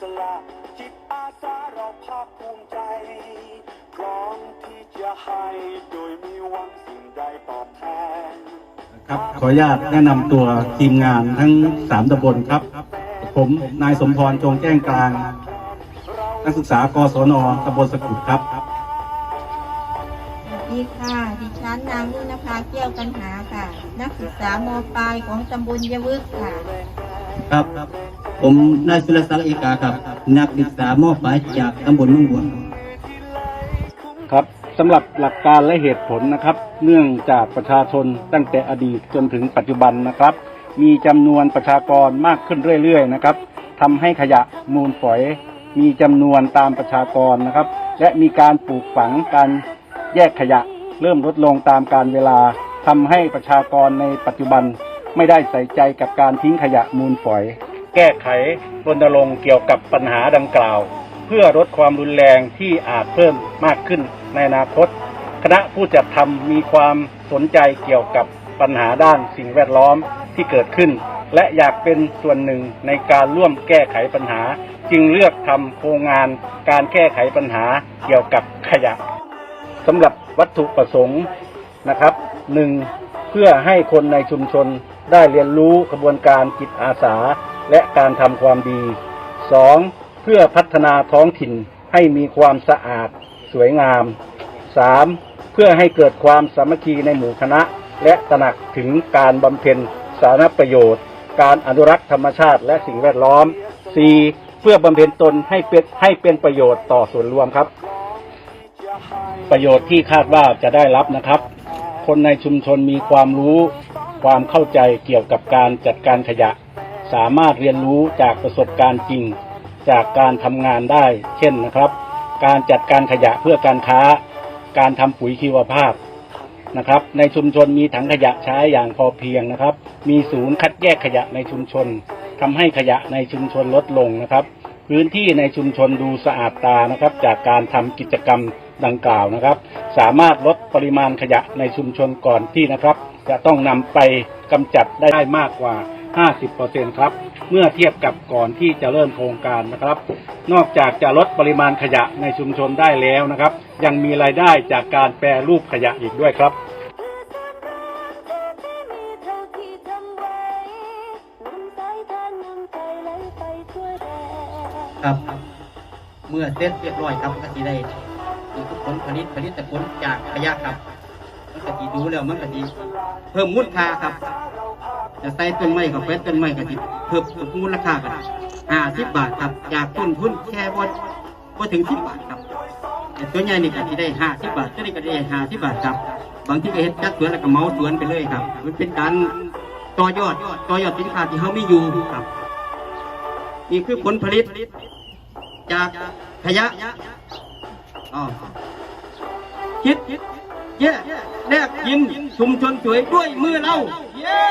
สละจิตอาสาเราภาคภูมิใจ พร้อมที่จะให้โดยมีหวังสิ่งใดตอบแทนครับขออนุญาตแนะนำตัวทีมงานทั้งสามตำบลครับ ผมนายสมพรจงแจ้งกลาง นักศึกษากศนตำบลสกุลครับ สวัสดีค่ะ ดิฉันนางนุ่นภาเกี่ยวกันหาค่ะ นักศึกษามปลายของตำบลยะวึกค่ะ ครับ ผมนายสุรศักดิ์เอกาครับ นักศึกษามอฝายจากตำบลมุ่งบัวครับสำหรับหลักการและเหตุผลนะครับ เนื่องจากประชาชนตั้งแต่อดีตจนถึงปัจจุบันนะครับ มีจำนวนประชากรมากขึ้นเรื่อยๆนะครับทำให้ขยะมูลฝอย มีจำนวนตามประชากรนะครับ และมีการปลูกฝังการแยกขยะ เริ่มลดลงตามการเวลาทำให้ประชากรในปัจจุบันไม่ได้ใส่ใจกับการทิ้งขยะมูลฝอย แก้ไขรณรงค์เกี่ยวกับปัญหาดังกล่าว เพื่อลดความรุนแรงที่อาจเพิ่มมากขึ้นในอนาคต คณะผู้จัดทำมีความสนใจเกี่ยวกับปัญหาด้านสิ่งแวดล้อมที่เกิดขึ้น และอยากเป็นส่วนหนึ่งในการร่วมแก้ไขปัญหา จึงเลือกทำโครงงานการแก้ไขปัญหาเกี่ยวกับขยะสำหรับวัตถุประสงค์นะครับหนึ่งเพื่อให้คนในชุมชนได้เรียนรู้กระบวนการจิตอาสา และการทำความดีสองเพื่อพัฒนาท้องถิ่นให้มีความสะอาด สวยงามสามเพื่อให้เกิดความสามัคคีในหมู่คณะ และตระหนักถึงการบำเพ็ญสาธารณประโยชน์ การอนุรักษ์ธรรมชาติและสิ่งแวดล้อมสี่เพื่อบำเพ็ญตนให้เป็นให้เป็นประโยชน์ต่อส่วนรวมครับ ประโยชน์ที่คาดว่าจะได้รับนะครับ คนในชุมชนมีความรู้ ความเข้าใจเกี่ยวกับการจัดการขยะ สามารถเรียนรู้จากประสบการณ์จริง จากการทำงานได้ เช่นนะครับ การจัดการขยะเพื่อการค้า การทำปุ๋ยชีวภาพนะครับ ในชุมชนมีถังขยะใช้อย่างพอเพียงนะครับ มีศูนย์คัดแยกขยะในชุมชนทำให้ขยะในชุมชนลดลงนะครับ พื้นที่ในชุมชนดูสะอาดตานะครับ จากการทำกิจกรรมดังกล่าวนะครับ สามารถลดปริมาณขยะในชุมชนก่อนที่นะครับ จะต้องนำไปกำจัดได้มากกว่า 50%ครับ เมื่อเทียบกับก่อนที่จะเริ่มโครงการนะครับ นอกจากจะลดปริมาณขยะในชุมชนได้แล้วนะครับ ยังมีรายได้จากการแปรรูปขยะอีกด้วยครับครับเมื่อเสร็จเรียบร้อยครับก็สิได้นี่คือผลผลิตผลิตผลจากขยะครับมันก็สิดูแล้วมันก็สิเพิ่มมูลค่าครับ จะใส่ต้นไม้กับเป็ดต้นไม้ก็สิเพิ่มมูลค่ากันห้าสิบบาทครับจากต้นทุนแค่บ่บ่าถึงสิบบาทครับแต่ตัวใหญ่นี่ก็สิได้ห้าสิบบาทตัวนี้ก็ได้ห้าสิบบาทครับ บางที่ก็เฮ็ดจัดสวนแล้วก็เมาสวนไปเลยครับ มันเป็นการต่อยอดต่อยอดสินค้าที่เขาไม่อยู่ครับ นี่คือผลผลิต จากขยะอ๋อคิดเย่แลกยิ้มชุมชนสวยด้วยมือเรา เย้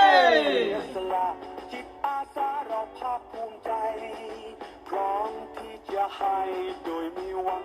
สละจิตอาสาเราภาคภูมิใจ พร้อมที่จะให้โดยมีหวัง